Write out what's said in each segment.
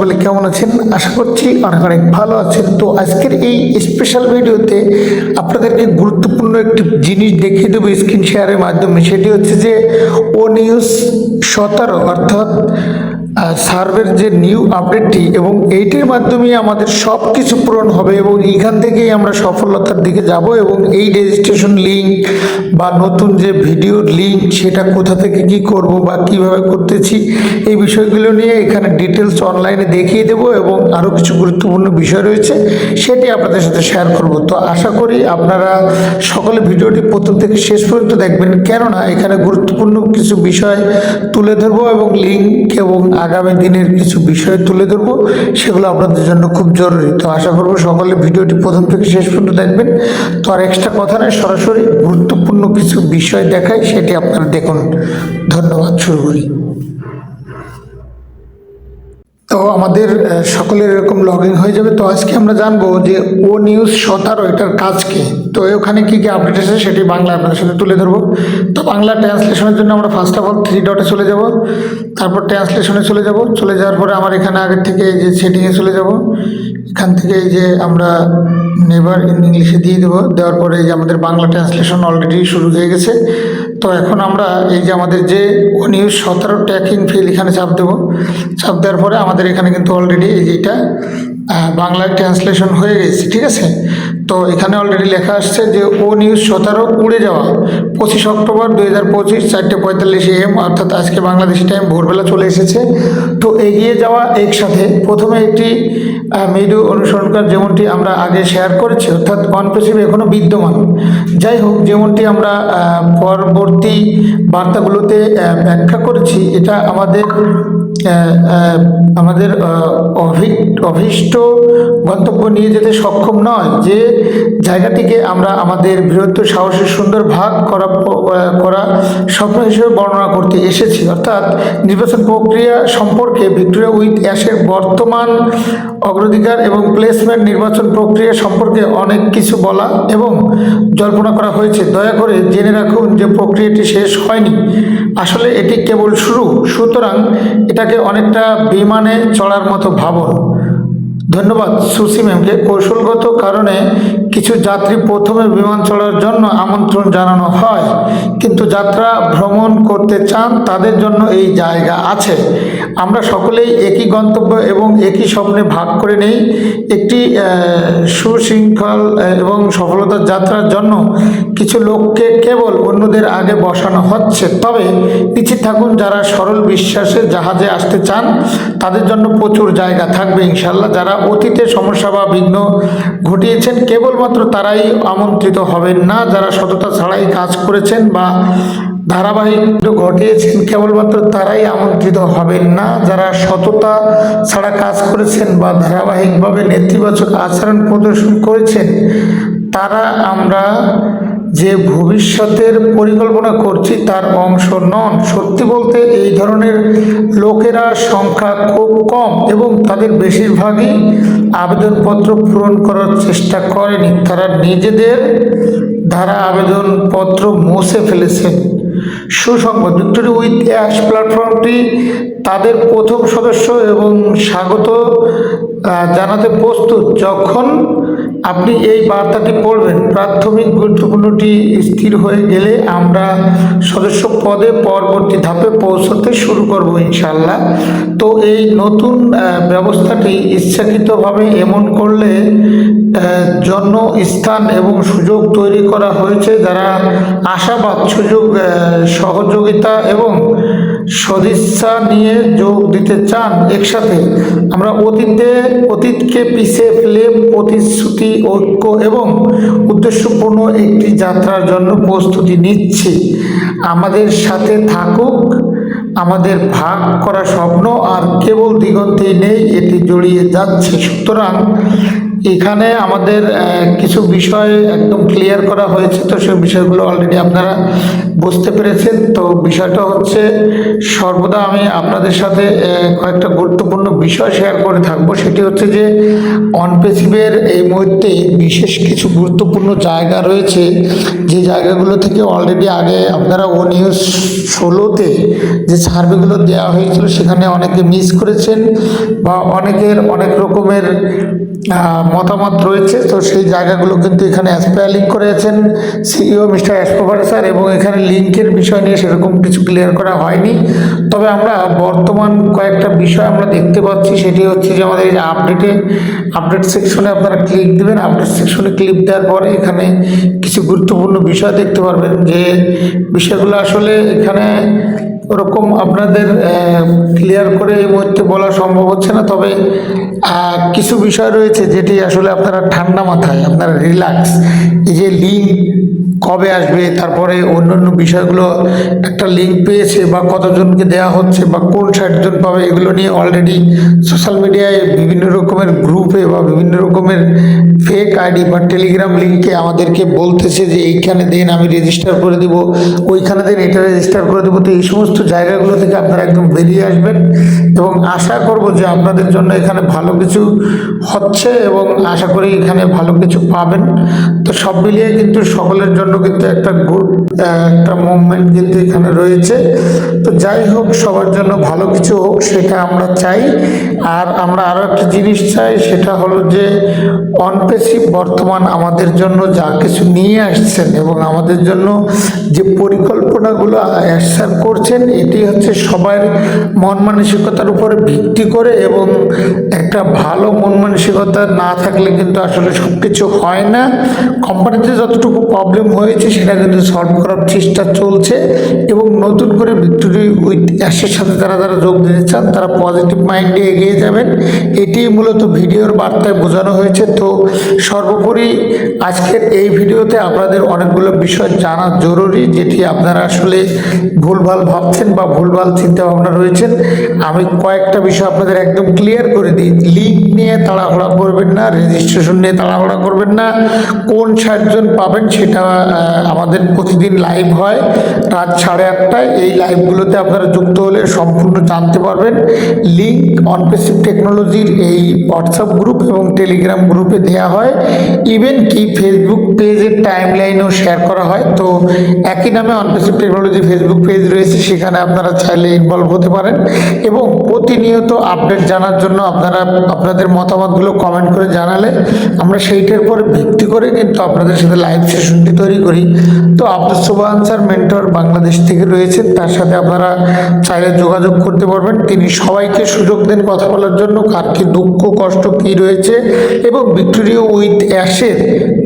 সকলে কেমন আছেন? আশা করছি অনেক অনেক ভালো আছেন। তো আজকের এই স্পেশাল ভিডিওতে আপনাদেরকে গুরুত্বপূর্ণ একটি জিনিস দেখিয়ে দেবো স্ক্রিন শেয়ারের মাধ্যমে। সেটি হচ্ছে যে ও নিউজ সতেরো, অর্থাৎ সার্ভের যে নিউ আপডেটটি এবং এইটির মাধ্যমে আমাদের সব কিছু পূরণ হবে এবং এইখান থেকেই আমরা সফলতার দিকে যাব এবং এই রেজিস্ট্রেশন লিঙ্ক বা নতুন যে ভিডিওর লিঙ্ক সেটা কোথা থেকে কি করব বা কীভাবে করতেছি, এই বিষয়গুলো নিয়ে এখানে ডিটেলস অনলাইনে দেখিয়ে দেবো এবং আরও কিছু গুরুত্বপূর্ণ বিষয় রয়েছে সেটি আপনাদের সাথে শেয়ার করব। তো আশা করি আপনারা সকলে ভিডিওটি প্রথম থেকে শেষ পর্যন্ত দেখবেন। কেননা এখানে গুরুত্বপূর্ণ কিছু বিষয় তুলে ধরবো এবং লিঙ্ক এবং আগামী দিনের কিছু বিষয় তুলে ধরব, সেগুলো আপনাদের জন্য খুব জরুরি। তো আশা করব সকলে ভিডিওটি প্রথম থেকে শেষ পর্যন্ত দেখবেন। তো আর এক্সট্রা কথা নয়, সরাসরি গুরুত্বপূর্ণ কিছু বিষয় দেখায় সেটি আপনারা দেখুন। ধন্যবাদ, শুরু করি। তো আমাদের সকলের এরকম লগ ইন হয়ে যাবে। তো আজকে আমরা জানব যে ও নিউজ সতেরো, এটার কাজ কি? তো ওখানে কী কী আপডেট আছে সেটি বাংলা আপনার সাথে তুলে ধরবো। তো বাংলা ট্রান্সলেশনের জন্য আমরা ফার্স্ট অফ অল থ্রি ডটে চলে যাব। তারপর ট্রান্সলেশনে চলে যাব। চলে যাওয়ার পরে আমার এখানে আগের থেকে যে সেটিংয়ে চলে যাব। এখান থেকে এই যে আমরা নেভার ইংলিশে দিয়ে দেবো। দেওয়ার পরে এই যে আমাদের বাংলা ট্রান্সলেশন অলরেডি শুরু হয়ে গেছে। তো এখন আমরা এই যে আমাদের যে নিউজ সতেরো ট্যাকিং ফিল এখানে চাপ দেবো। চাপ দেওয়ার পরে আমাদের এখানে কিন্তু অলরেডি এই যে এটা বাংলায় ট্রান্সলেশন হয়ে গেছে, ঠিক আছে? তো এখানে অলরেডি লেখা আসছে যে ও নিউজ সতেরো উড়ে যাওয়া, পঁচিশ অক্টোবর দুই হাজার পঁচিশ চারটে পঁয়তাল্লিশ এম অর্থাৎ আজকে বাংলাদেশি টাইম ভোরবেলা চলে এসেছে। তো এগিয়ে যাওয়া একসাথে, প্রথমে একটি মেরু অনুসরণ কর যেমনটি আমরা আগে শেয়ার করেছি, অর্থাৎ কনপ্রেসিভ এখনও বিদ্যমান। যাই হোক, যেমনটি আমরা পরবর্তী বার্তাগুলোতে ব্যাখ্যা করেছি, এটা আমাদের আমাদের অভীষ্ট গন্তব্য নিয়ে যেতে সক্ষম নয় যে জায়গাটিকে আমরা আমাদের বৃহত্তর সাহসের সুন্দর ভাগ করা করা স্বপ্ন হিসেবে বর্ণনা করতে এসেছি। অর্থাৎ নির্বাচন প্রক্রিয়া সম্পর্কে ভিক্টোরিয়া উইথ অ্যাশের বর্তমান অগ্রাধিকার এবং প্লেসমেন্ট নির্বাচন প্রক্রিয়া সম্পর্কে অনেক কিছু বলা এবং জল্পনা করা হয়েছে। দয়া করে জেনে রাখুন যে প্রক্রিয়াটি শেষ হয়নি। আসলে এটি কেবল শুরু, সুতরাং এটাকে অনেকটা বিমানে চড়ার মতো ভাবুন। ধন্যবাদ সুসি ম্যামকে। কৌশলগত কারণে কিছু যাত্রী প্রথমে বিমান চলার জন্য আমন্ত্রণ জানানো হয়, কিন্তু যাত্রা ভ্রমণ করতে চান, তাদের জন্য এই জায়গা আছে। আমরা সকলেই একই গন্তব্য এবং একই স্বপ্নে ভাগ করে নেই। একটি সুশৃঙ্খল এবং সফলতার যাত্রার জন্য কিছু লোককে কেবল অন্যদের আগে বসানো হচ্ছে। তবে নিশ্চিত থাকুন, যারা সরল বিশ্বাসে জাহাজে আসতে চান, তাদের জন্য প্রচুর জায়গা থাকবে ইনশাল্লাহ যারা অতীতে সমস্যা বা বিঘ্ন ঘটিয়েছেন, কেবলমাত্র তারাই আমন্ত্রিত হবেন না। যারা সততা ছাড়াই কাজ করেছেন বা ধারাবাহিক ঘটিয়েছেন, কেবলমাত্র তারাই আমন্ত্রিত হবেন না। যারা সততা ছাড়া কাজ করেছেন বা ধারাবাহিকভাবে নেতিবাচক আচরণ প্রদর্শন করেছেন, তারা আমরা যে ভবিষ্যতের পরিকল্পনা করছি তার অংশ নন। সত্যি বলতে এই ধরনের লোকেরা সংখ্যা খুব কম এবং তাদের বেশিরভাগই আবেদনপত্র পূরণ করার চেষ্টা করেনি। তারা নিজেদের ধারা আবেদনপত্র মুছে ফেলেছেন। সুসংবাদ। ভিক্টোরি উইথ অ্যাশ প্ল্যাটফর্মটি তাদের প্রথম সদস্য এবং স্বাগত জানাতে প্রস্তুত। যখন আপনি এই বার্তাটি পড়বেন। প্রাথমিক গুরুত্বপূর্ণটি স্থির হয়ে গেলে আমরা সদস্য পদে পরবর্তী ধাপে পৌঁছতে শুরু করব ইনশাল্লাহ তো এই নতুন ব্যবস্থাটি ইচ্ছাকৃতভাবে এমন করলে জন্য স্থান এবং সুযোগ তৈরি করা হয়েছে যারা আশাবাদ, সুযোগ সহযোগিতা এবং সদিচ্ছা নিয়ে যোগ দিতে চান একসাথে। আমরা অতীতে অতীতকে পিছিয়ে ফেলে প্রতিশ্রুতি, ঐক্য এবং উদ্দেশ্যপূর্ণ একটি যাত্রার জন্য প্রস্তুতি নিচ্ছি। আমাদের সাথে থাকুক, আমাদের ভাগ করা স্বপ্ন আর কেবল দিগন্তেই নেই, এটি জড়িয়ে যাচ্ছে। সুতরাং এখানে আমাদের কিছু বিষয় একদম ক্লিয়ার করা হয়েছে, তো সেই বিষয়গুলো অলরেডি আপনারা বুঝতে পেরেছেন। তো বিষয়টা হচ্ছে, সর্বদা আমি আপনাদের সাথে কয়েকটা গুরুত্বপূর্ণ বিষয় শেয়ার করে থাকব। সেটি হচ্ছে যে অনপেসিভের এই মুহূর্তে বিশেষ কিছু গুরুত্বপূর্ণ জায়গা রয়েছে। যে জায়গাগুলো থেকে অলরেডি আগে আপনারা ও নিউজ ষোলোতে যে সার্ভেগুলো দেওয়া হয়েছিল, সেখানে অনেকে মিস করেছেন বা অনেকের অনেক রকমের মতামত রয়েছে। তো সেই জায়গাগুলো কিন্তু এখানে অ্যাসপায়ার লিঙ্ক করেছেন। সিইও মিস্টার অ্যাসপোভার স্যার এবং এখানে লিঙ্কের বিষয় নিয়ে সেরকম কিছু ক্লিয়ার করা হয়নি। তবে আমরা বর্তমান কয়েকটা বিষয় আমরা দেখতে পাচ্ছি, সেটি হচ্ছে যে আমাদের আপডেটে আপডেট সেকশনে আপনারা ক্লিক দেবেন আপডেট সেকশনে ক্লিক দেওয়ার পরে এখানে কিছু গুরুত্বপূর্ণ বিষয় দেখতে পারবেন যে বিষয়গুলো আসলে এখানে ওরকম আপনাদের ক্লিয়ার করে এই মুহূর্তে বলা সম্ভব হচ্ছে না। তবে কিছু বিষয় রয়েছে যেটি আসলে আপনারা ঠান্ডা মাথায়, আপনারা রিল্যাক্স এই যে লিঙ্ক কবে আসবে, তারপরে অন্যান্য বিষয়গুলো, একটা লিঙ্ক পেয়েছে বা কতজনকে দেওয়া হচ্ছে বা কোন ষাটজন পাবে, এগুলো নিয়ে অলরেডি সোশ্যাল মিডিয়ায় বিভিন্ন রকমের গ্রুপে বা বিভিন্ন রকমের ফেক আইডি বা টেলিগ্রাম লিঙ্কে আমাদেরকে বলতেছে যে এইখানে দিন আমি রেজিস্টার করে দিব, ওইখানে দিন এটা রেজিস্টার করে দেবো। তো এই সমস্ত জায়গাগুলো থেকে আপনারা একদম বেরিয়ে আসবেন এবং আশা করব যে আপনাদের জন্য এখানে ভালো কিছু হচ্ছে এবং আশা করি এখানে ভালো কিছু পাবেন। তো সব মিলিয়ে কিন্তু সকলের জন্য কিন্তু একটা গুড একটা মুভমেন্ট কিন্তু এখানে রয়েছে। তো যাই হোক, সবার জন্য ভালো কিছু হোক, সেটা আমরা চাই। আর আমরা আরও একটা জিনিস চাই, সেটা হলো যে অনপেসিভ বর্তমান আমাদের জন্য যা কিছু নিয়ে আসছেন এবং আমাদের জন্য যে পরিকল্পনাগুলো অ্যাসার করছেন, এটি হচ্ছে সবার মন মানসিকতার উপরে ভিত্তি করে এবং একটা ভালো মন মানসিকতা না থাকলে কিন্তু আসলে সব কিছু হয় না। কোম্পানিতে যতটুকু প্রবলেম হয়েছে, সেটা কিন্তু সলভ করার চেষ্টা চলছে এবং নতুন করে ভিক্টোরি উইথ অ্যাসের সাথে যারা যারা যোগ দিতে চান, তারা পজিটিভ মাইন্ডে এগিয়ে যাবেন। এটি মূলত ভিডিওর বার্তায় বোঝানো হয়েছে। তো সর্বোপরি আজকের এই ভিডিওতে আপনাদের অনেকগুলো বিষয় জানা জরুরি, যেটি আপনারা আসলে ভুলভাল ভাবছেন বা ভুলভাল চিন্তা ভাবনা রয়েছেন। আমি কয়েকটা বিষয় আপনাদের একদম ক্লিয়ার করে দিই। লিঙ্ক নিয়ে তাড়াহুড়া করবেন না রেজিস্ট্রেশন নিয়ে তাড়াহুড়া করবেন না। কোন ষাটজন পাবেন সেটা আমাদের প্রতিদিন লাইভ হয়, রাত সাড়ে আটটায়। এই লাইভগুলোতে আপনারা যুক্ত হলে সম্পূর্ণ জানতে পারবেন। লিঙ্ক অনপেসিভ টেকনোলজির এই হোয়াটসঅ্যাপ গ্রুপ এবং টেলিগ্রাম গ্রুপে দেওয়া হয়। ইভেন কি ফেসবুক পেজের টাইম লাইনেও শেয়ার করা হয়। তো একই নামে অনপেসিভ টেকনোলজি ফেসবুক পেজ রয়েছে, সেখানে আপনারা চাইলে ইনভলভ হতে পারেন। এবং প্রতিনিয়ত আপডেট জানার জন্য আপনারা আপনাদের মতামতগুলো কমেন্ট করে জানালে আমরা সেইটার পরে ভিত্তি করে কিন্তু আপনাদের সাথে লাইভ সেশনটি তৈরি করি। তো আব্দুল সুবাহ আনসার মেন্টর বাংলাদেশ থেকে রয়েছেন। তার সাথে আপনারা চাইলে যোগাযোগ করতে পারবেন। তিনি সবাইকে সুযোগ দেন কথা বলার জন্য। কার কি দুঃখ, কষ্ট, কি রয়েছে এবং ভিক্টোরিয়া উইথ অ্যাশের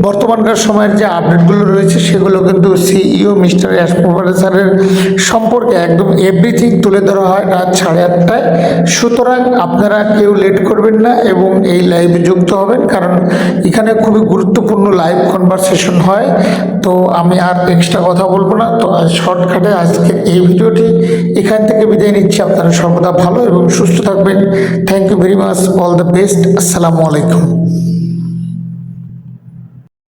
বর্তমানকার সময়ের যে আপডেটগুলো রয়েছে, সেগুলো কিন্তু সিইও মিস্টার অ্যাশ স্যারের সম্পর্কে একদম এভরিথিং তুলে ধরা হয় রাত সাড়ে আটটায়। সুতরাং আপনারা কেউ লেট করবেন না এবং এই লাইভে যুক্ত হবেন, কারণ এখানে খুবই গুরুত্বপূর্ণ লাইভ কনভারসেশন হয়। তো আমি আর এক্সট্রা কথা বলব না। তো শর্টকাটে আজকে এই ভিডিওটি এখান থেকে বিদায় নিচ্ছি। আপনারা সর্বদা ভালো এবং সুস্থ থাকবেন। Thank you very much all the best আসসালামু আলাইকুম।